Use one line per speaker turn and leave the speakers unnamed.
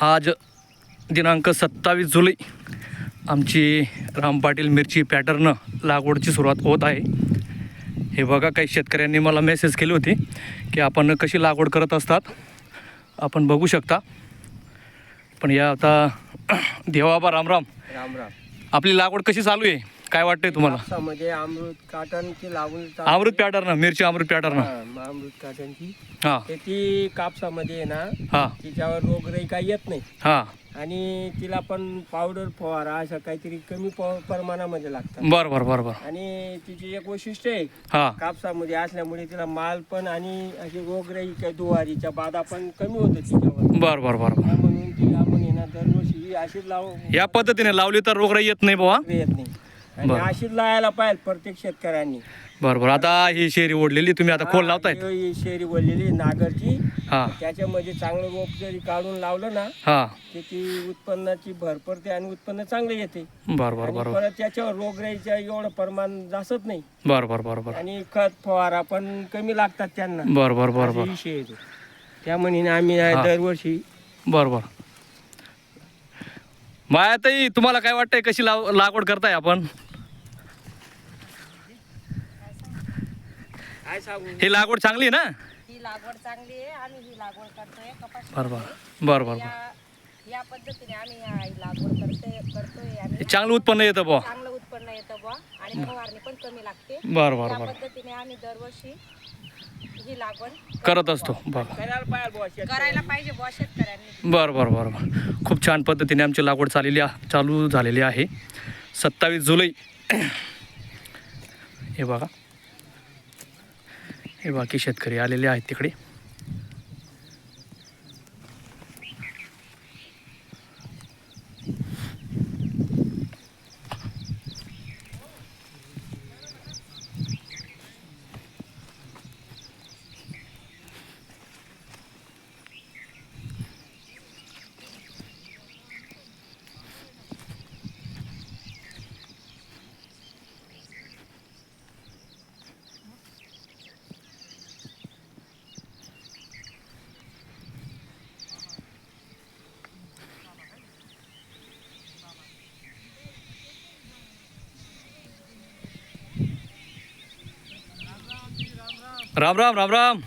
आज दिनांक सत्तावीस जुलै आमची राम पाटील मिरची पॅटर्न लागवडची सुरुवात होत आहे. हे बघा काही शेतकऱ्यांनी मला मेसेज केली होती की आपण कशी लागवड करत असतात आपण बघू शकता. पण या आता देवाबा रामराम
राम राम.
आपली लागवड कशी चालू आहे? काय वाटतंय तुम्हाला?
कापसामध्ये अमृत काटनची लागून
अमृत पॅटर्न मिरची अमृत पॅटर्न
अमृत काटनची.
हां.
ते ती कापसामध्ये आहे ना
हां.
तिच्यावर रोगराई काही येत नाही.
हां.
आणि तिला पण पावडर फवारा असं काहीतरी कमी प- प्रमाणामध्ये लागतात.
बरं बरं बरं बरं.
आणि तिची एक वैशिष्ट्य आहे
हां.
कापसामध्ये असल्यामुळे तिला माल पण आणि अशी रोगराई काही दुवारीच्या बाधा पण कमी होतं तिच्यावर.
बरं बरं बरं बरं.
म्हणून ती आपण येणार दरवर्षी ही अशीच लाव
या पद्धतीने लावली तर रोगराई येत नाही बाबा?
येत नाही. आणि
बरं.
अशीच लावायला पाहिजे प्रत्येक शेतकऱ्यांनी.
बरं बरं. आता ही शेरी ओढलेली तुम्ही आता खोल लावतायत
हा, ही शेरी बोललेली नागरची.
हां.
त्याच्यामध्ये चांगलं रोप जरी काढून लावलं ना
हां.
ती उत्पन्नाची भर पडते आणि उत्पन्न चांगलं येते.
बरं बरं
आणि
बरं
परत त्याच्यावर रोगराईचं एवढं प्रमाण जास्त नाही.
बरं बरं बरं बरं.
आणि खत फवारा पण कमी लागतात त्यांना.
बरं बरं बरं
असा
बरं.
विषय येतो. त्यामुळे आम्ही
हा.
दरवर्षी
बरं बरं. मायाताई तुम्हाला काय वाटतंय कशी लाव लागवड करताय आपण?
काय सांगू?
ही लागवड चांगली आहे ना?
ही लागवड चांगली आहे आम्ही ही लागवड करतोय कपाशी
बरं बरं. बरं बरं बरं
या या पद्धतीने आम्ही या ही लागवड करतोय करतोय आणि
चांगलं उत्पन्न येतं बुवा.
चांगलं उत्पन्न येतं बुवा. आणि फवारणी पण कमी लागते.
बरं बरं
या
बरं
पद्धतीने आम्ही दरवर्षी ही लागवड
करत असतो. बरं.
करायला पाहिजे बुवा.
करायला पाहिजे बुवा शेतकऱ्यांनी.
बरं बरं बरं बरं. खूप छान पद्धतीने आमची लागवड चाललेली आ- चालू झालेली आहे. सत्तावीस जुलै. हे बघा. हे बाकी शेतकरी आलेले आहेत तिकडे. राम राम राम राम